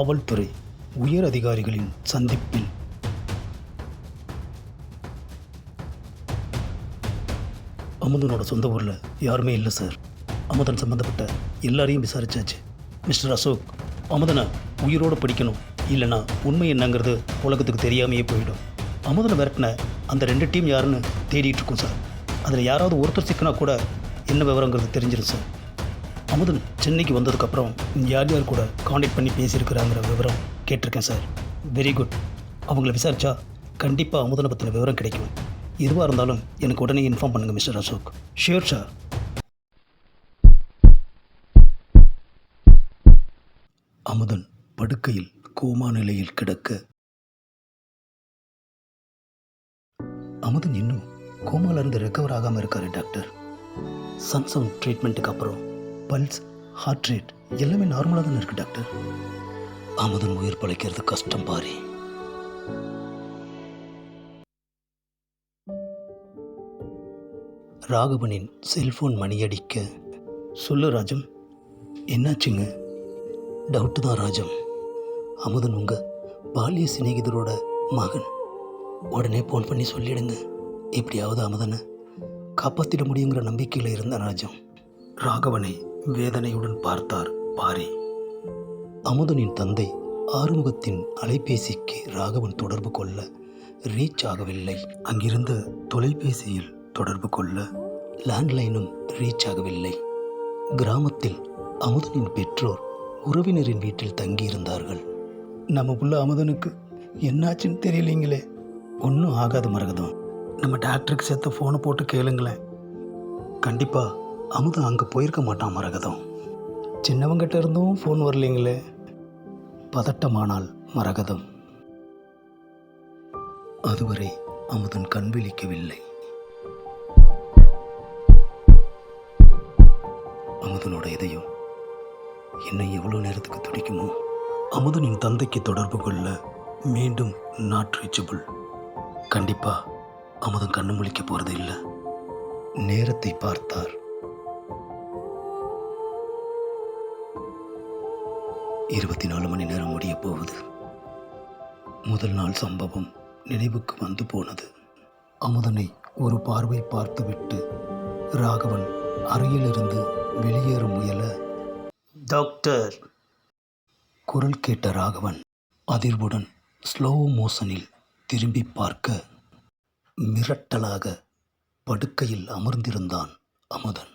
காவல்துறை உயர் அதிகாரிகளின் சந்திப்பில். அமுதனோட சொந்த ஊரில் யாருமே இல்லை சார். அமுதன் சம்மந்தப்பட்ட எல்லாரையும் விசாரிச்சாச்சு. மிஸ்டர் அசோக் அமுதனை உயிரோடு பிடிக்கணும் இல்லைனா உண்மை என்னங்கிறது உலகத்துக்கு தெரியாமையே போயிடும். அமுதனை விரட்டின அந்த ரெண்டு டீம் யாருன்னு தேடிட்டு இருக்கோம் சார். அதில் யாராவது ஒருத்தர் சிக்கினா கூட என்ன விவரங்கிறது தெரிஞ்சிடும் சார். அமுதன் சென்னைக்கு வந்ததுக்கப்புறம் யார் யார் கூட காண்டாக்ட் பண்ணி பேசியிருக்கிறாங்கிற விவரம் கேட்டிருக்கேன் சார். வெரி குட் அவங்கள விசாரித்தா கண்டிப்பாக அமுதனை பற்றின விவரம் கிடைக்கும். எதுவாக இருந்தாலும் எனக்கு உடனே இன்ஃபார்ம் பண்ணுங்கள் mister Ashok. Sure sir Amudhan படுக்கையில் கோமா நிலையில் கிடக்க அமுதன் இன்னும் கோமால இருந்து ரெக்கவர் ஆகாமல் இருக்காரு டாக்டர் சன்சவுண்ட் ட்ரீட்மெண்ட்டுக்கு அப்புறம் பல்ஸ் ஹார்ட் ரேட் எல்லாமே நார்மலாக தானே இருக்குது டாக்டர் அமுதன் உயிர் பழைக்கிறது கஷ்டம் பாரி. ராகவனின் செல்போன் மணியடிக்க சொல்லு ராஜம். என்னாச்சுங்க? டவுட்டு தான் ராஜம். அமுதன் உங்கள் பாலிய சிநேகிதரோட மகன். உடனே ஃபோன் பண்ணி சொல்லிடுங்க. எப்படியாவது அமுதனை காப்பாற்றிட முடியுங்கிற நம்பிக்கையில் இருந்த ராஜம். ராகவனை வேதனையுடன் பார்த்தார் பாரி. அமுதனின் தந்தை ஆறுமுகத்தின் அலைபேசிக்கு ராகவன் தொடர்பு கொள்ள ரீச் ஆகவில்லை. அங்கிருந்த தொலைபேசியில் தொடர்பு கொள்ள லேண்ட்லைனும் ரீச் ஆகவில்லை. கிராமத்தில் அமுதனின் பெற்றோர் உறவினரின் வீட்டில் தங்கியிருந்தார்கள். நம்ம புள்ள அமுதனுக்கு என்னாச்சுன்னு தெரியலீங்களே. ஒன்றும் ஆகாது மரகதம். நம்ம டாக்டருக்கு சேர்த்த ஃபோனை போட்டு கேளுங்களேன். கண்டிப்பாக அமுதன் அங்கே போயிருக்க மாட்டான் மரகதம். சின்னவங்கிட்ட இருந்தும் ஃபோன் வரலைங்களே. பதட்டமானால் மரகதம். அதுவரை அமுதன் கண் விழிக்கவில்லை. அமுதனோட இதயம் என்னை எவ்வளோ நேரத்துக்கு துடிக்குமோ அமுதனின் தந்தைக்கு தொடர்பு கொள்ள மீண்டும் நாட் ரீச்சபிள் கண்டிப்பாக அமுதன் கண்ணு முழிக்க போகிறது இல்லை நேரத்தை பார்த்தார். இருபத்தி நாலு மணி நேரம் முடிய போகுது முதல் நாள் சம்பவம் நினைவுக்கு வந்து போனது. அமுதனை ஒரு பார்வை பார்த்துவிட்டு ராகவன் அறையிலிருந்து வெளியேற முயல. டாக்டர்! குரல் கேட்ட ராகவன் அதிர்வுடன் ஸ்லோ மோஷனில் திரும்பி பார்க்க மிரட்டலாக படுக்கையில் அமர்ந்திருந்தான் அமுதன்.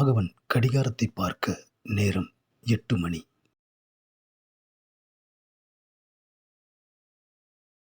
ராகவன் கடிகாரத்தை பார்க்க நேரம் எட்டு மணி.